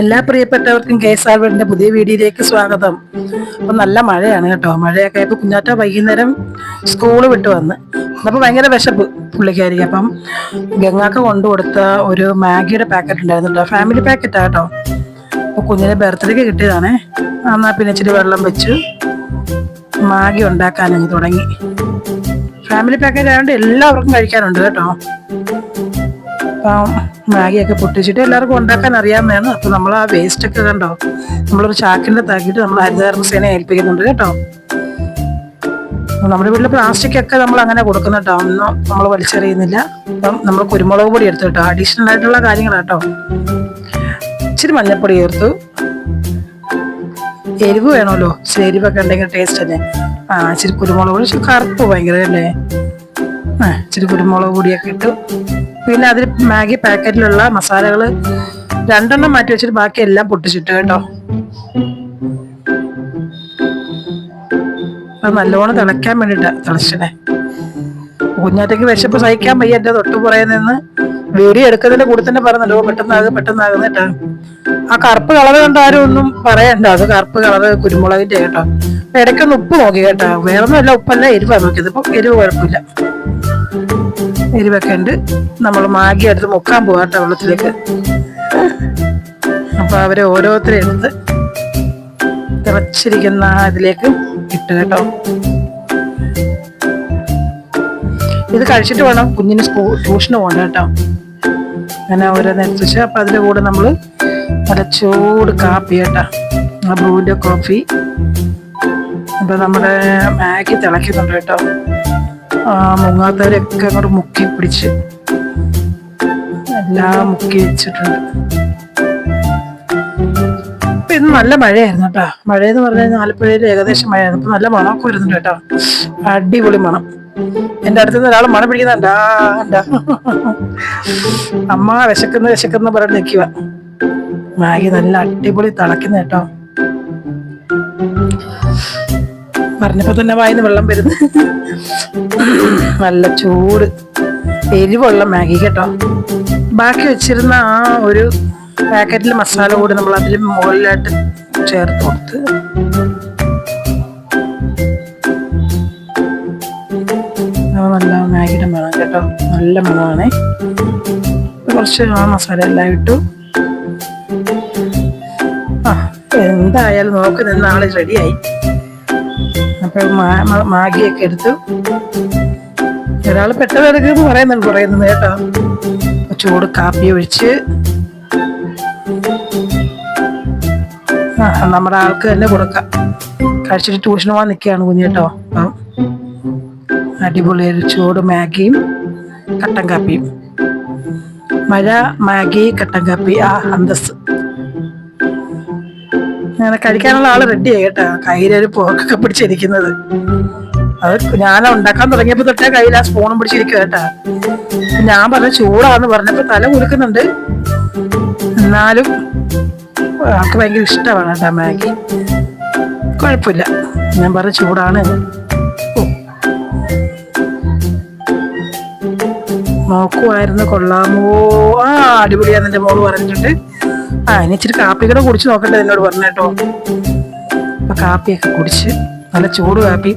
എല്ലാ പ്രിയപ്പെട്ടവർക്കും K S R വീടിന്റെ പുതിയ വീഡിയോയിലേക്ക് സ്വാഗതം. അപ്പം നല്ല മഴയാണ് കേട്ടോ. മഴയൊക്കെ ആയപ്പോൾ കുഞ്ഞാറ്റ വൈകുന്നേരം സ്കൂൾ വിട്ട് വന്ന്. അപ്പോൾ ഭയങ്കര വിശപ്പ് പുള്ളിക്കാരി അപ്പം ഗംഗാക്ക് കൊണ്ടു കൊടുത്ത ഒരു മാഗിയുടെ പാക്കറ്റ് ഉണ്ടായിരുന്നു ഫാമിലി പാക്കറ്റാ കേട്ടോ. അപ്പോൾ കുഞ്ഞിന് ബർത്ത്ഡേക്ക് കിട്ടിയതാണേ. എന്നാൽ പിന്നെ ഇച്ചിരി വെള്ളം വെച്ചു മാഗി ഉണ്ടാക്കാനങ്ങ് തുടങ്ങി. ഫാമിലി പാക്കറ്റ് ആയതുകൊണ്ട് എല്ലാവർക്കും കഴിക്കാനുണ്ട് കേട്ടോ. അപ്പം മാഗിയൊക്കെ പൊട്ടിച്ചിട്ട് എല്ലാവർക്കും ഉണ്ടാക്കാൻ അറിയാൻ വേണം. അപ്പൊ നമ്മൾ ആ വേസ്റ്റ് ഒക്കെ കണ്ടോ? നമ്മളൊരു ചാക്കിന്റെ താക്കിയിട്ട് നമ്മൾ ഹരിതകർമ്മസേന ഏൽപ്പിക്കുന്നുണ്ട് കേട്ടോ. നമ്മുടെ വീട്ടിൽ പ്ലാസ്റ്റിക് ഒക്കെ നമ്മൾ അങ്ങനെ കൊടുക്കുന്ന കേട്ടോ ഒന്നും നമ്മൾ വലിച്ചെറിയുന്നില്ല. അപ്പം നമ്മൾ കുരുമുളക് പൊടി എടുത്തു കേട്ടോ. അഡീഷണൽ ആയിട്ടുള്ള കാര്യങ്ങളാട്ടോ ഇച്ചിരി മഞ്ഞപ്പൊടി ചേർത്തു. എരിവ് വേണമല്ലോ? ഇച്ചിരി എരിവൊക്കെ ഉണ്ടെങ്കിൽ ടേസ്റ്റ് അല്ലേ? ആ ഇച്ചിരി കുരുമുളക് പൊടി. ഇച്ചിരി കറുപ്പ് ഭയങ്കര അല്ലേ ആ ഇച്ചിരി കുരുമുളക് പൊടിയൊക്കെ ഇട്ടു. പിന്നെ അതിൽ മാഗി പാക്കറ്റിലുള്ള മസാലകൾ രണ്ടെണ്ണം മാറ്റി വെച്ചിട്ട് ബാക്കി എല്ലാം പൊട്ടിച്ചിട്ട് കേട്ടോ. അത് നല്ലോണം തിളയ്ക്കാൻ വേണ്ടിട്ടാ തിളച്ചിനെ കുഞ്ഞാറ്റയ്ക്ക് വിശപ്പ് സഹിക്കാൻ വയ്യ എന്റെ തൊട്ട് പുറകെ നിന്ന് വീടി എടുക്കുന്നതിന്റെ കൂടെ തന്നെ പറഞ്ഞല്ലോ പെട്ടെന്നാകും പെട്ടെന്നാകും കേട്ടോ ആ കറുപ്പ് കളർ കണ്ട ആരും ഒന്നും പറയണ്ട അത് കറുപ്പ് കളർ കുരുമുളകിന്റെ കേട്ടോ. ഇടയ്ക്കൊന്ന് ഉപ്പ് നോക്കി കേട്ടോ. വേറെ ഒന്നുമല്ല ഉപ്പല്ല എരിവാ നോക്കിയത്. ഇപ്പൊ എരിവ് കുഴപ്പമില്ല. എരിവൊക്കെ ഉണ്ട് നമ്മൾ മാഗി എടുത്ത് മുക്കാൻ പോകാട്ട കേട്ടോ വെള്ളത്തിലേക്ക്. അപ്പൊ അവരെ ഓരോരുത്തരെ എടുത്ത് തിളച്ചിരിക്കുന്ന ഇതിലേക്ക് ഇട്ട് കേട്ടോ. ഇത് കഴിച്ചിട്ട് വേണം കുഞ്ഞിന് സ്കൂ ട്യൂഷന് പോകണ്ട കേട്ടോ. അങ്ങനെ ഓരോ വെച്ചാൽ അപ്പൊ അതിന്റെ കൂടെ നമ്മൾ നല്ല ചൂട് കാപ്പി കേട്ടോ. ആ ബ്രൂന്റെ കോഫി. അപ്പൊ നമ്മുടെ മാഗി തിളയ്ക്കുന്നുണ്ട് കേട്ടോ. മുങ്ങാത്തവരൊക്കെ അങ്ങോട്ട് മുക്കി പിടിച്ച് എല്ലാം മുക്കി വെച്ചിട്ടുണ്ട്. ഇപ്പൊ ഇന്ന് നല്ല മഴയായിരുന്നു കേട്ടോ. മഴയെന്ന് പറഞ്ഞാൽ ആലപ്പുഴയിൽ ഏകദേശം മഴയായിരുന്നു. ഇപ്പൊ നല്ല മണമൊക്കെ വരുന്നുണ്ട് കേട്ടോ. അടിപൊളി മണം. എന്റെ അടുത്ത് നിന്ന് ഒരാൾ മണം പിടിക്കുന്നുണ്ടാ അമ്മ വിശക്കുന്ന വിശക്കുന്ന പറഞ്ഞ് നിൽക്കുക മാഗി നല്ല അടിപൊളി തിളക്കുന്ന കേട്ടോ. പറഞ്ഞപ്പോ തന്നെ വായിന്ന് വെള്ളം വരുന്നു. നല്ല ചൂട്. എരിവുള്ള മാഗി കേട്ടോ. ബാക്കി വെച്ചിരുന്ന ആ ഒരു പാക്കറ്റിൽ മസാല കൂടി നമ്മൾ അതിൽ മുകളിലായിട്ട് ചേർത്ത് കൊടുത്ത്. നല്ല മാഗിയുടെ മണം കേട്ടോ. നല്ല മണമാണേ. കുറച്ച് ആ മസാല എല്ലാം ഇട്ടു. ആ എന്തായാലും നോക്കി നിന്ന റെഡിയായി അപ്പൊ മാഗിയൊക്കെ എടുത്തു. ഒരാൾ പെട്ടെന്ന് പറയുന്നുണ്ട് പറയുന്നത് കേട്ടോ ചൂട് കാപ്പി ഒഴിച്ച് നമ്മുടെ ആൾക്ക് തന്നെ കൊടുക്കാം. കഴിച്ചിട്ട് ട്യൂഷൻ പോകാൻ നിൽക്കുകയാണ് കുഞ്ഞ് കേട്ടോ. അപ്പം അടിപൊളി ഒരു ചൂട് മാഗിയും കട്ടൻ കാപ്പിയും. മഴ മാഗി കട്ടൻ കാപ്പി ആ അന്തസ് അങ്ങനെ കഴിക്കാനുള്ള ആൾ റെഡിയായി കേട്ടോ. കയ്യിലൊരു പോക്കൊക്കെ പിടിച്ചിരിക്കുന്നത്. അത് ഞാൻ ഉണ്ടാക്കാൻ തുടങ്ങിയപ്പോ തൊട്ടേ കയ്യിൽ ആ സ്പൂണും പിടിച്ചിരിക്കുക കേട്ടാ. ഞാൻ പറഞ്ഞ ചൂടാന്ന് പറഞ്ഞപ്പോ തല കുലുക്കുന്നുണ്ട്. എന്നാലും ആൾക്ക് ഭയങ്കര ഇഷ്ടമാണ് കേട്ടാ മാഗി. കുഴപ്പമില്ല. ഞാൻ പറഞ്ഞ ചൂടാണ്. നോക്കുമായിരുന്നു കൊള്ളാമോ. ആ അടിപൊളിയാന്ന് എന്റെ മോൾ പറഞ്ഞിട്ടുണ്ട്. ആ ഇനി ഇച്ചിരി കാപ്പി കൂടെ കുടിച്ച് നോക്കട്ടെ എന്നോട് പറഞ്ഞേട്ടോ അപ്പൊ കാപ്പിയൊക്കെ കുടിച്ച് നല്ല ചൂട് കാപ്പി.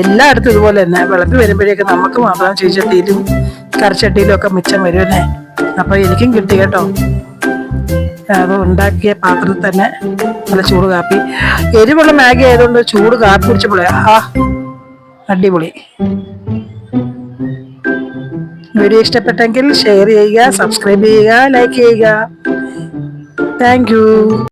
എല്ലായിടത്തും ഇതുപോലെ തന്നെ. വിളമ്പി വരുമ്പോഴേക്ക് നമുക്ക് മാത്രം ചീച്ചട്ടിയിലും കറിച്ചട്ടിയിലും ഒക്കെ മിച്ചം വരുമല്ലേ അപ്പൊ എനിക്കും കിട്ടി കേട്ടോ. അത് ഉണ്ടാക്കിയ പാത്രത്തിൽ തന്നെ നല്ല ചൂട് കാപ്പി. എരിവുള്ള മാഗി ആയതുകൊണ്ട് ചൂട് കാപ്പി കുടിച്ചപ്പോഴേ ആ അടിപൊളി. വീഡിയോ ഇഷ്ടപ്പെട്ടെങ്കിൽ ഷെയർ ചെയ്യുക സബ്സ്ക്രൈബ് ചെയ്യുക ലൈക്ക് ചെയ്യുക. താങ്ക്